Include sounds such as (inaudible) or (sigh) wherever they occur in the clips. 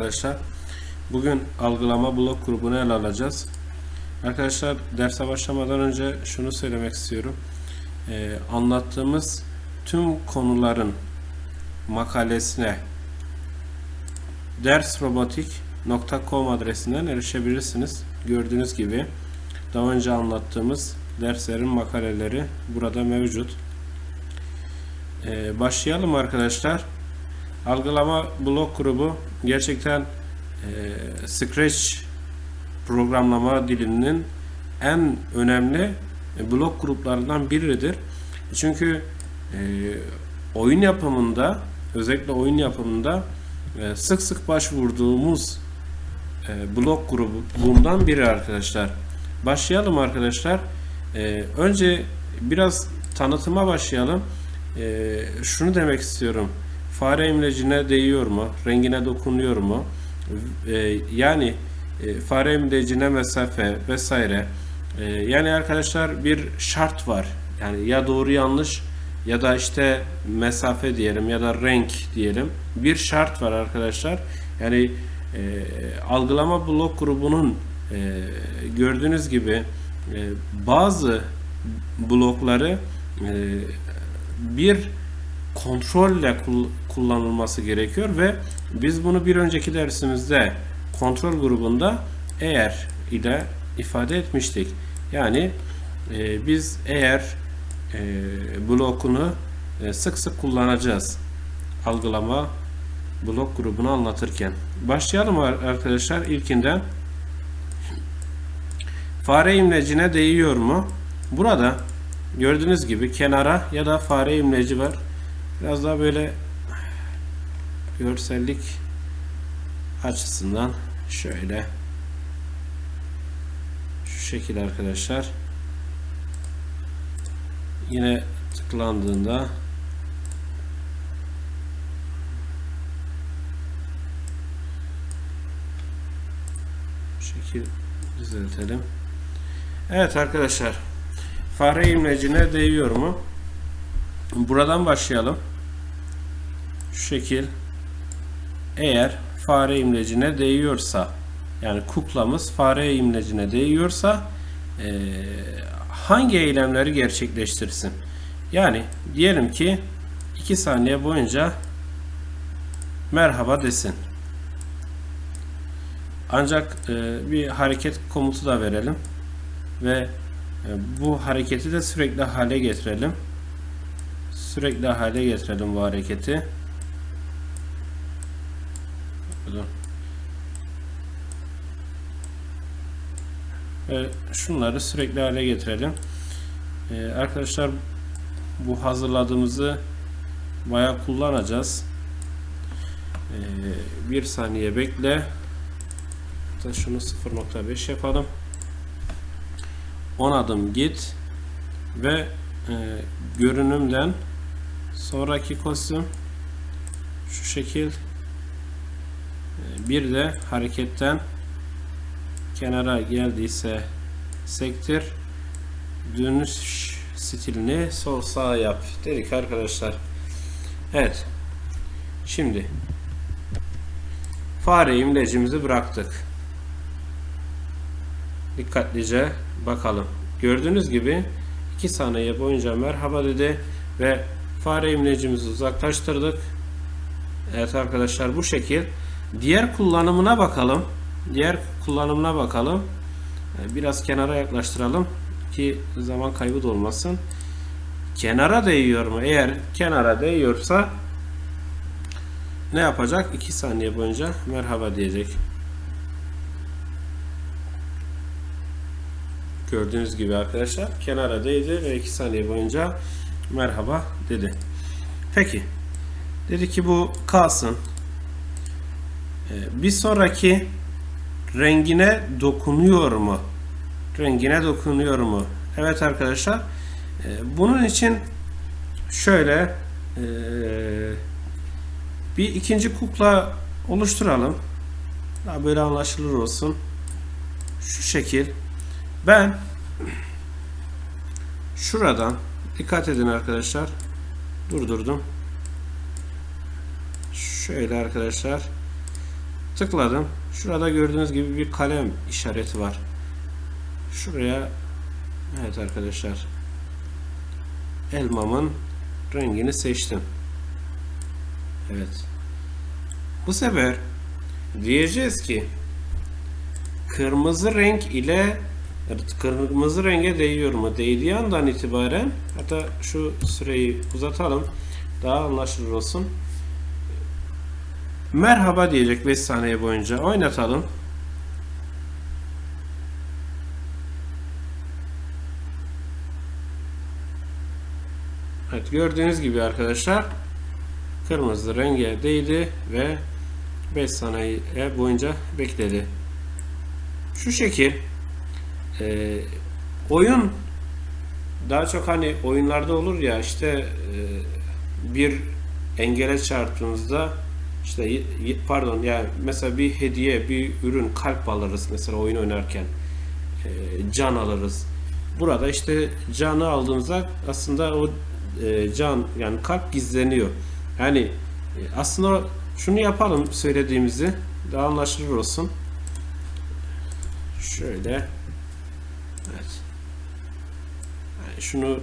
Arkadaşlar bugün algılama blok grubunu ele alacağız. Arkadaşlar derse başlamadan önce şunu söylemek istiyorum. Ee, anlattığımız tüm konuların makalesine dersrobotik.com adresinden erişebilirsiniz. Gördüğünüz gibi daha önce anlattığımız derslerin makaleleri burada mevcut. Ee, başlayalım arkadaşlar. Algılama blok grubu gerçekten e, Scratch programlama dilinin en önemli e, blok gruplarından biridir. Çünkü e, oyun yapımında özellikle oyun yapımında e, sık sık başvurduğumuz e, blok grubu bundan biri arkadaşlar. Başlayalım arkadaşlar. E, önce biraz tanıtıma başlayalım. E, şunu demek istiyorum. Fare imlecine değiyor mu? Rengine dokunuyor mu? E, yani e, fare imlecine mesafe vesaire. E, yani arkadaşlar bir şart var. Yani ya doğru yanlış ya da işte mesafe diyelim ya da renk diyelim. Bir şart var arkadaşlar. Yani e, algılama blok grubunun e, gördüğünüz gibi e, bazı blokları e, bir kontrolle kullanılması gerekiyor ve biz bunu bir önceki dersimizde kontrol grubunda eğer ile ifade etmiştik. Yani e, biz eğer e, blokunu e, sık sık kullanacağız. Algılama blok grubunu anlatırken. Başlayalım ar- arkadaşlar ilkinden. Fare imlecine değiyor mu? Burada gördüğünüz gibi kenara ya da fare imleci var. Biraz daha böyle görsellik açısından şöyle şu şekil arkadaşlar. Yine tıklandığında şekil düzeltelim. Evet arkadaşlar. Fare imlecine değiyor mu? Buradan başlayalım. Şu şekil. Eğer fare imlecine değiyorsa yani kuklamız fare imlecine değiyorsa eee, hangi eylemleri gerçekleştirsin? Yani diyelim ki 2 saniye boyunca merhaba desin. Ancak eee, bir hareket komutu da verelim ve e, bu hareketi de sürekli hale getirelim. Sürekli hale getirelim bu hareketi. Pardon. Ve şunları sürekli hale getirelim. Ee, arkadaşlar bu hazırladığımızı bayağı kullanacağız. Ee, bir saniye bekle. Hatta şunu 0.5 yapalım. 10 adım git ve e, görünümden sonraki kostüm şu şekil e, bir de hareketten kenara geldiyse sektir dönüş stilini sol sağ yap dedik arkadaşlar evet şimdi fare imlecimizi bıraktık dikkatlice bakalım. Gördüğünüz gibi 2 saniye boyunca merhaba dedi ve fare imlecimizi uzaklaştırdık. Evet arkadaşlar bu şekil. Diğer kullanımına bakalım. Diğer kullanımına bakalım. Ee, Biraz kenara yaklaştıralım ki zaman kaybı da olmasın. Kenara değiyor mu? Eğer kenara değiyorsa ne yapacak? 2 saniye boyunca merhaba diyecek. Gördüğünüz gibi arkadaşlar kenara değdi ve 2 saniye boyunca merhaba dedi. Peki. Dedi ki bu kalsın. Ee, bir sonraki rengine dokunuyor mu? Rengine dokunuyor mu? Evet arkadaşlar. Ee, bunun için şöyle ee, bir ikinci kukla oluşturalım. Böyle anlaşılır olsun. Şu şekil. Ben şuradan dikkat edin arkadaşlar. Durdurdum. Şöyle arkadaşlar Tıkladım. Şurada gördüğünüz gibi bir kalem işareti var. Şuraya evet arkadaşlar elmamın rengini seçtim. Evet. Bu sefer diyeceğiz ki kırmızı renk ile kırmızı renge değiyor mu? Değdiği andan itibaren hatta şu süreyi uzatalım. Daha anlaşılır olsun. Merhaba diyecek 5 saniye boyunca. Oynatalım. Evet gördüğünüz gibi arkadaşlar kırmızı renge değdi ve 5 saniye boyunca bekledi. Şu şekil e, oyun daha çok hani oyunlarda olur ya işte e, bir engele çarptığınızda işte pardon yani mesela bir hediye bir ürün kalp alırız mesela oyun oynarken e, can alırız. Burada işte canı aldığınızda aslında o e, can yani kalp gizleniyor. Yani e, aslında şunu yapalım söylediğimizi daha anlaşılır olsun. Şöyle evet. Yani şunu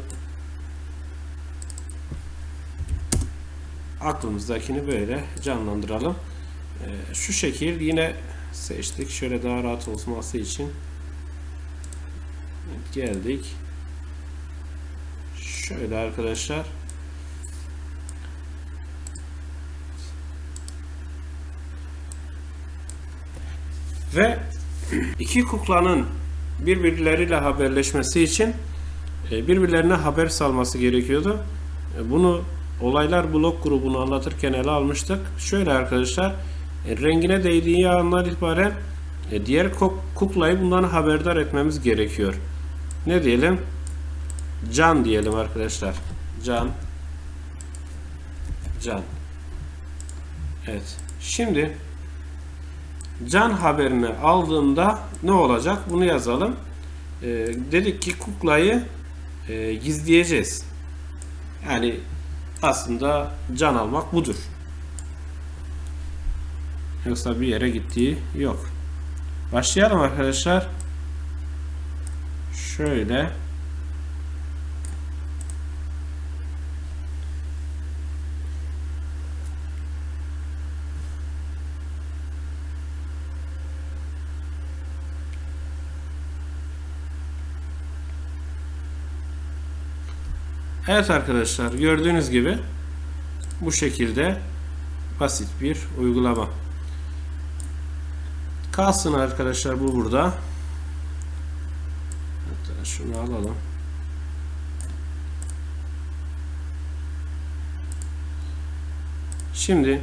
aklımızdakini böyle canlandıralım. Ee, şu şekil yine seçtik. Şöyle daha rahat olması için geldik. Şöyle arkadaşlar. Ve (clears throat) iki kuklanın birbirleriyle haberleşmesi için e, birbirlerine haber salması gerekiyordu. E, Bunu olaylar blok grubunu anlatırken ele almıştık. Şöyle arkadaşlar e, rengine değdiği andan itibaren e, diğer kuk- kuklayı bundan haberdar etmemiz gerekiyor. Ne diyelim? Can diyelim arkadaşlar. Can. Can. Evet. Şimdi can haberini aldığında ne olacak? Bunu yazalım. Ee, dedik ki kuklayı e, gizleyeceğiz. Yani aslında can almak budur. Yoksa bir yere gittiği yok. Başlayalım arkadaşlar. Şöyle. Evet arkadaşlar gördüğünüz gibi bu şekilde basit bir uygulama. Kalsın arkadaşlar bu burada. Hatta şunu alalım. Şimdi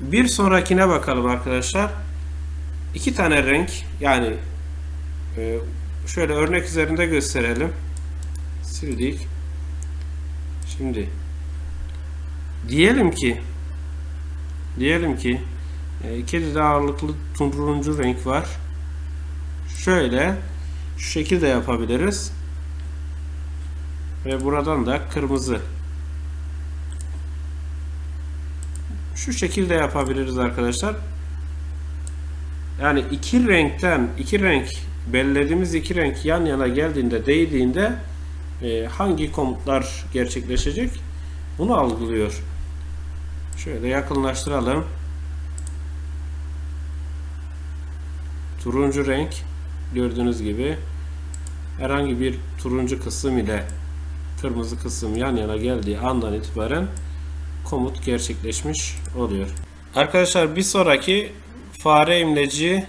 bir sonrakine bakalım arkadaşlar. İki tane renk yani e, şöyle örnek üzerinde gösterelim sildik. Şimdi diyelim ki diyelim ki e, kedide ağırlıklı turuncu renk var. Şöyle şu şekilde yapabiliriz. Ve buradan da kırmızı. Şu şekilde yapabiliriz arkadaşlar. Yani iki renkten iki renk belirlediğimiz iki renk yan yana geldiğinde değdiğinde e, hangi komutlar gerçekleşecek bunu algılıyor. Şöyle yakınlaştıralım. Turuncu renk gördüğünüz gibi herhangi bir turuncu kısım ile kırmızı kısım yan yana geldiği andan itibaren komut gerçekleşmiş oluyor. Arkadaşlar bir sonraki fare imleci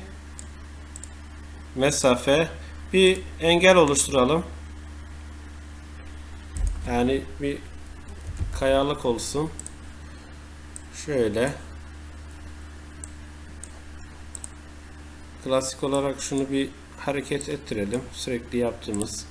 mesafe bir engel oluşturalım. Yani bir kayalık olsun. Şöyle. Klasik olarak şunu bir hareket ettirelim. Sürekli yaptığımız.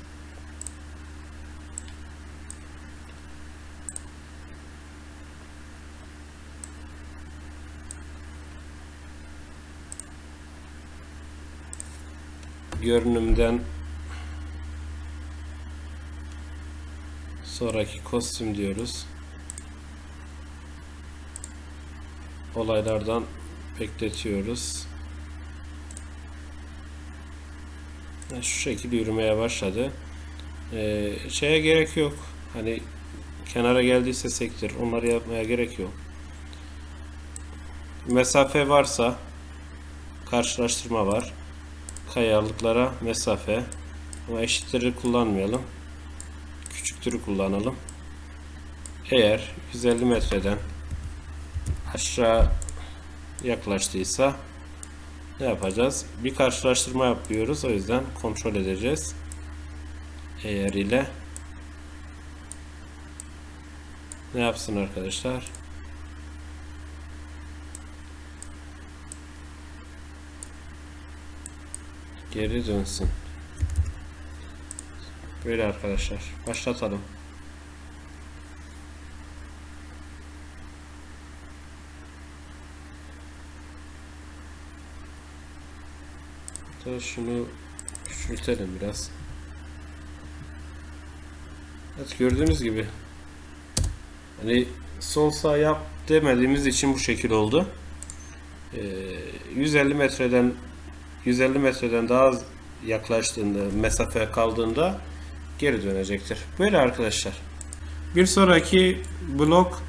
Görünümden sonraki kostüm diyoruz. Olaylardan bekletiyoruz. Şu şekilde yürümeye başladı. Ee, şeye gerek yok. Hani kenara geldiyse sektir. Onları yapmaya gerek yok. Mesafe varsa karşılaştırma var. Kayalıklara mesafe. Ama eşitleri kullanmayalım. Küçüktürü kullanalım. Eğer 150 metreden aşağı yaklaştıysa ne yapacağız? Bir karşılaştırma yapıyoruz. O yüzden kontrol edeceğiz. Eğer ile ne yapsın arkadaşlar? Geri dönsün. Böyle arkadaşlar. Başlatalım. Hatta şunu küçültelim biraz. Evet gördüğünüz gibi hani sol sağ yap demediğimiz için bu şekil oldu. Ee, 150 metreden 150 metreden daha yaklaştığında mesafe kaldığında geri dönecektir. Böyle arkadaşlar. Bir sonraki blok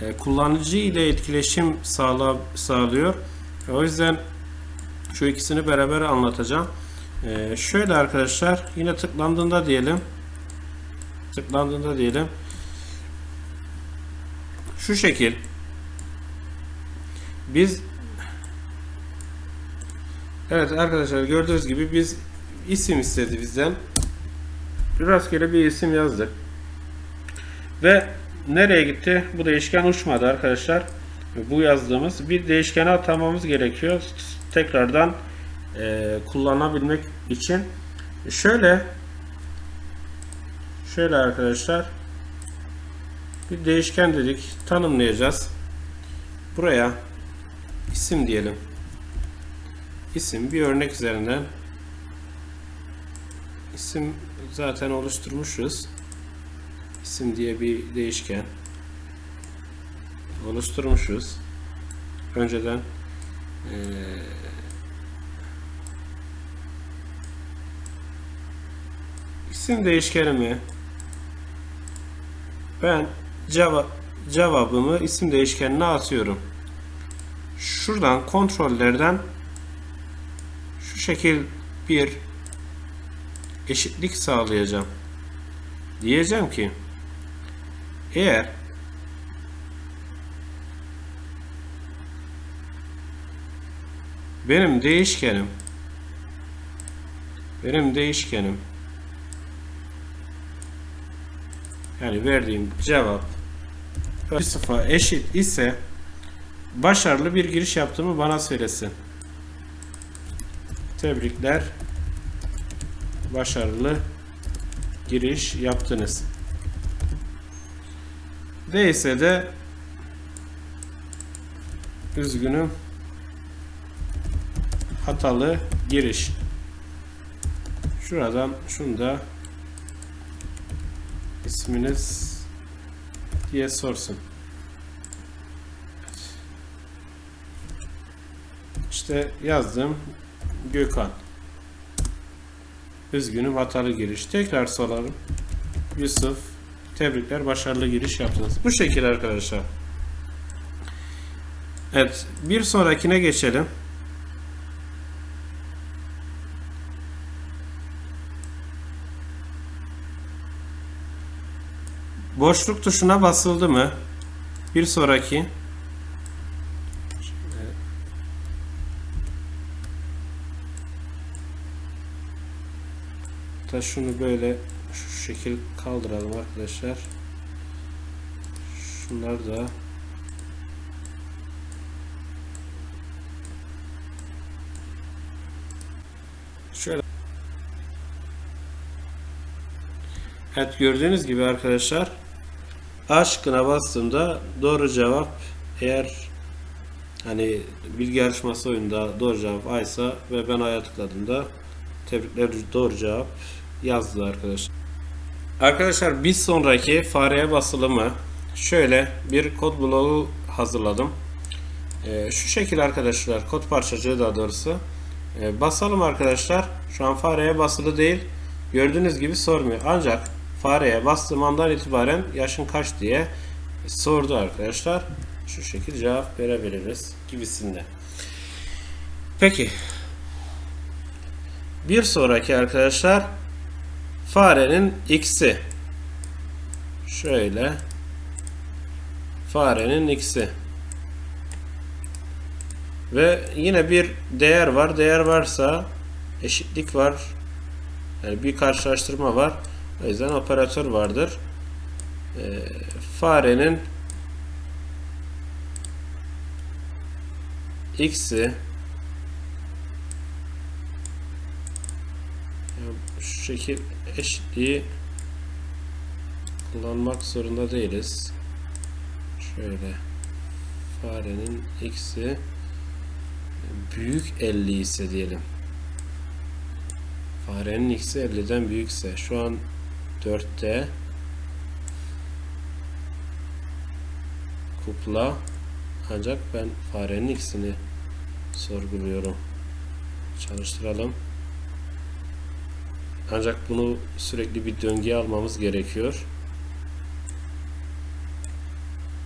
e, kullanıcı ile etkileşim sağla, sağlıyor. O yüzden şu ikisini beraber anlatacağım. Ee, şöyle arkadaşlar yine tıklandığında diyelim. Tıklandığında diyelim. Şu şekil. Biz Evet arkadaşlar gördüğünüz gibi biz isim istedi bizden. Rastgele bir isim yazdık. Ve nereye gitti? Bu değişken uçmadı arkadaşlar. Bu yazdığımız bir değişkene atamamız gerekiyor. Tekrardan e, kullanabilmek için. Şöyle şöyle arkadaşlar bir değişken dedik. Tanımlayacağız. Buraya isim diyelim. İsim bir örnek üzerinden isim zaten oluşturmuşuz. İsim diye bir değişken oluşturmuşuz. Önceden eee isim değişkenimi ben cevap cevabımı isim değişkenine atıyorum. Şuradan kontrollerden şu şekil bir eşitlik sağlayacağım. Diyeceğim ki eğer benim değişkenim benim değişkenim yani verdiğim cevap bir sıfır eşit ise başarılı bir giriş yaptığımı bana söylesin. Tebrikler. Başarılı giriş yaptınız. Değilse de üzgünüm hatalı giriş. Şuradan şunu da isminiz diye sorsun. İşte yazdım Gökhan. Üzgünüm hatalı giriş. Tekrar soralım. Yusuf. Tebrikler başarılı giriş yaptınız. Bu şekilde arkadaşlar. Evet. Bir sonrakine geçelim. Boşluk tuşuna basıldı mı? Bir sonraki. Hatta şunu böyle şu şekil kaldıralım arkadaşlar. Şunlar da şöyle Evet gördüğünüz gibi arkadaşlar A şıkkına bastığımda doğru cevap eğer hani bilgi yarışması oyunda doğru cevap A ise ve ben A'ya tıkladığımda tebrikler doğru cevap yazdı arkadaşlar. Arkadaşlar bir sonraki fareye basılımı şöyle bir kod bloğu hazırladım. Ee, şu şekil arkadaşlar kod parçacığı daha doğrusu. Ee, basalım arkadaşlar. Şu an fareye basılı değil. Gördüğünüz gibi sormuyor. Ancak fareye bastığım andan itibaren yaşın kaç diye sordu arkadaşlar. Şu şekilde cevap verebiliriz gibisinde. Peki. Bir sonraki arkadaşlar farenin x'i. Şöyle farenin x'i. Ve yine bir değer var. Değer varsa eşitlik var. Yani bir karşılaştırma var. O yüzden operatör vardır. Ee, farenin x'i şu şekil eşitliği kullanmak zorunda değiliz. Şöyle farenin x'i büyük 50 ise diyelim. Farenin x'i 50'den büyükse şu an 4'te kupla ancak ben farenin x'ini sorguluyorum. Çalıştıralım. Ancak bunu sürekli bir döngüye almamız gerekiyor.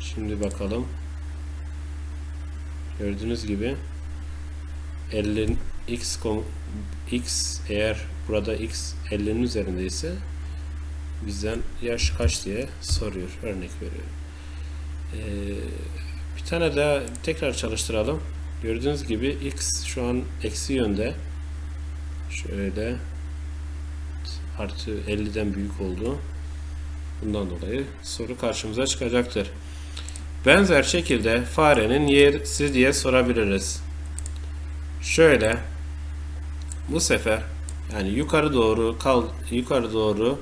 Şimdi bakalım. Gördüğünüz gibi 50 x x eğer burada x 50'nin üzerindeyse bizden yaş kaç diye soruyor. Örnek veriyorum. Ee, bir tane daha tekrar çalıştıralım. Gördüğünüz gibi x şu an eksi yönde. Şöyle artı 50'den büyük oldu. Bundan dolayı soru karşımıza çıkacaktır. Benzer şekilde farenin yersi diye sorabiliriz. Şöyle bu sefer yani yukarı doğru kal yukarı doğru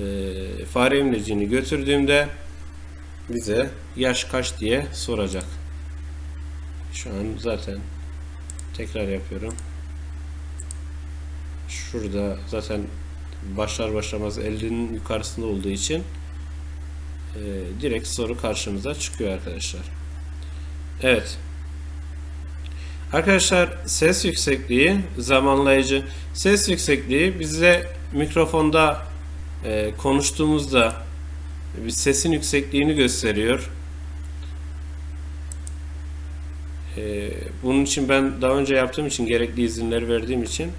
e, fare imlecini götürdüğümde bize yaş kaç diye soracak. Şu an zaten tekrar yapıyorum. Şurada zaten başlar başlamaz 50'nin yukarısında olduğu için e, direkt soru karşımıza çıkıyor arkadaşlar. Evet. Arkadaşlar ses yüksekliği zamanlayıcı. Ses yüksekliği bize mikrofonda e, konuştuğumuzda bir sesin yüksekliğini gösteriyor. E, bunun için ben daha önce yaptığım için gerekli izinleri verdiğim için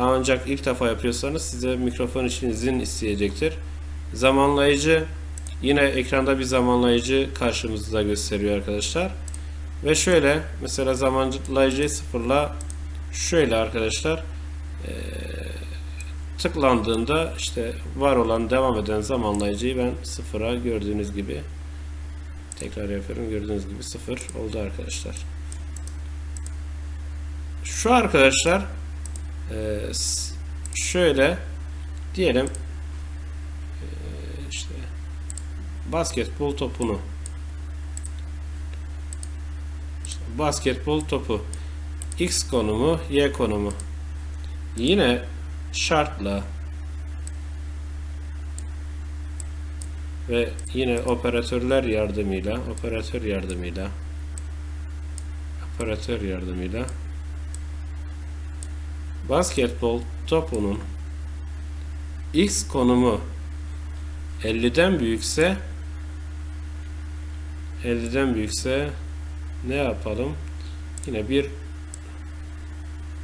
ancak ilk defa yapıyorsanız size mikrofon için izin isteyecektir. Zamanlayıcı yine ekranda bir zamanlayıcı karşımızda gösteriyor arkadaşlar. Ve şöyle mesela zamanlayıcıyı sıfırla şöyle arkadaşlar e, tıklandığında işte var olan devam eden zamanlayıcıyı ben sıfıra gördüğünüz gibi tekrar yapıyorum gördüğünüz gibi sıfır oldu arkadaşlar. Şu arkadaşlar e, şöyle diyelim e, işte basketbol topunu basketbol topu x konumu y konumu yine şartla ve yine operatörler yardımıyla operatör yardımıyla operatör yardımıyla basketbol topunun x konumu 50'den büyükse 50'den büyükse ne yapalım? Yine bir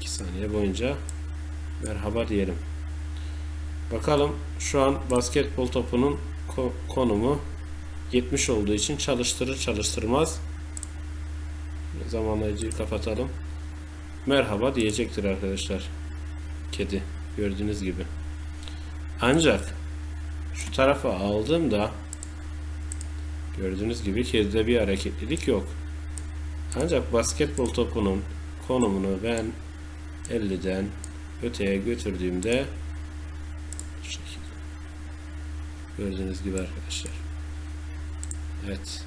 2 saniye boyunca merhaba diyelim. Bakalım şu an basketbol topunun konumu 70 olduğu için çalıştırır çalıştırmaz zamanlayıcıyı kapatalım. Merhaba diyecektir arkadaşlar. Kedi gördüğünüz gibi. Ancak şu tarafa aldığımda gördüğünüz gibi kedide bir hareketlilik yok. Ancak basketbol topunun konumunu ben 50'den öteye götürdüğümde gördüğünüz gibi arkadaşlar. Evet.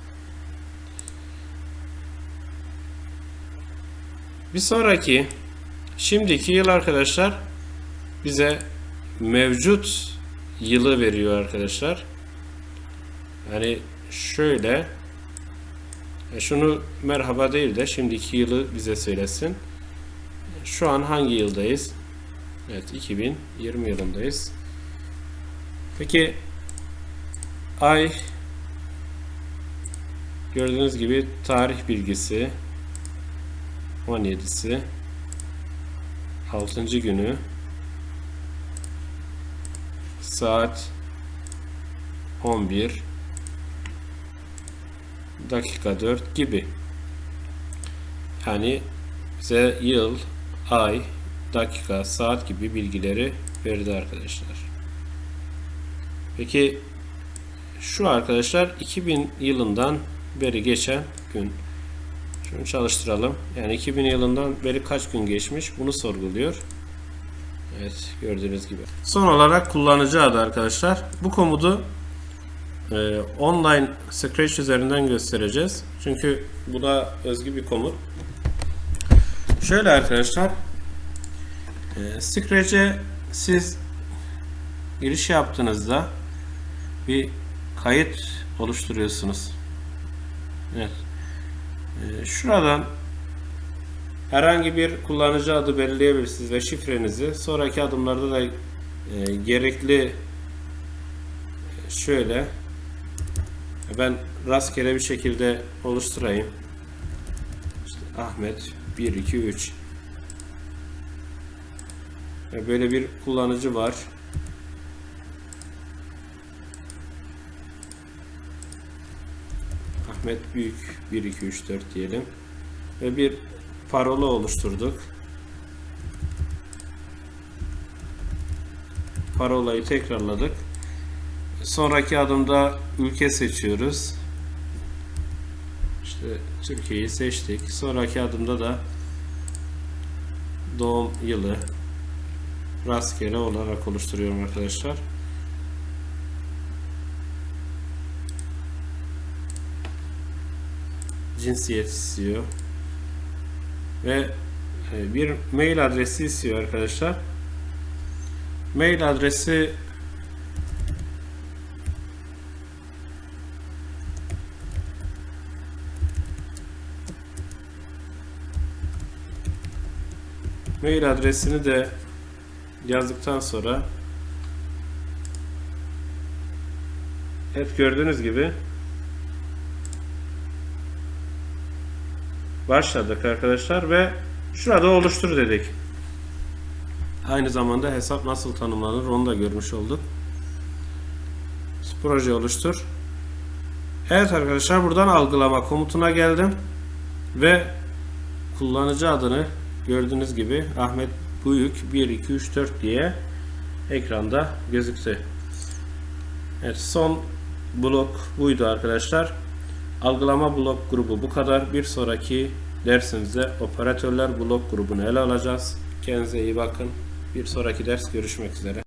Bir sonraki şimdiki yıl arkadaşlar bize mevcut yılı veriyor arkadaşlar. Hani şöyle E, şunu merhaba değil de şimdiki yılı bize söylesin. Şu an hangi yıldayız? Evet 2020 yılındayız. Peki ay gördüğünüz gibi tarih bilgisi 17'si 6. günü saat 11 dakika 4 gibi. Yani bize yıl, ay, dakika, saat gibi bilgileri verdi arkadaşlar. Peki şu arkadaşlar 2000 yılından beri geçen gün. Şunu çalıştıralım. Yani 2000 yılından beri kaç gün geçmiş bunu sorguluyor. Evet gördüğünüz gibi. Son olarak kullanıcı adı arkadaşlar. Bu komutu e, online Scratch üzerinden göstereceğiz. Çünkü bu da özgü bir komut. Şöyle arkadaşlar e, Scratch'e siz giriş yaptığınızda bir kayıt oluşturuyorsunuz. Evet. E, şuradan herhangi bir kullanıcı adı belirleyebilirsiniz ve şifrenizi sonraki adımlarda da e, gerekli şöyle ben rastgele bir şekilde oluşturayım. İşte Ahmet 1 2 3 ve böyle bir kullanıcı var. Ahmet Büyük 1 2 3 4 diyelim. Ve bir parola oluşturduk. Parolayı tekrarladık. Sonraki adımda ülke seçiyoruz. İşte Türkiye'yi seçtik. Sonraki adımda da doğum yılı rastgele olarak oluşturuyorum arkadaşlar. Cinsiyet istiyor. Ve e, bir mail adresi istiyor arkadaşlar. Mail adresi mail adresini de yazdıktan sonra hep gördüğünüz gibi başladık arkadaşlar ve şurada oluştur dedik. Aynı zamanda hesap nasıl tanımlanır onu da görmüş olduk. Proje oluştur. Evet arkadaşlar buradan algılama komutuna geldim ve kullanıcı adını gördüğünüz gibi Ahmet Büyük 1 2 3 4 diye ekranda gözüktü. Evet son blok buydu arkadaşlar. Algılama blok grubu bu kadar. Bir sonraki dersimizde operatörler blok grubunu ele alacağız. Kendinize iyi bakın. Bir sonraki ders görüşmek üzere.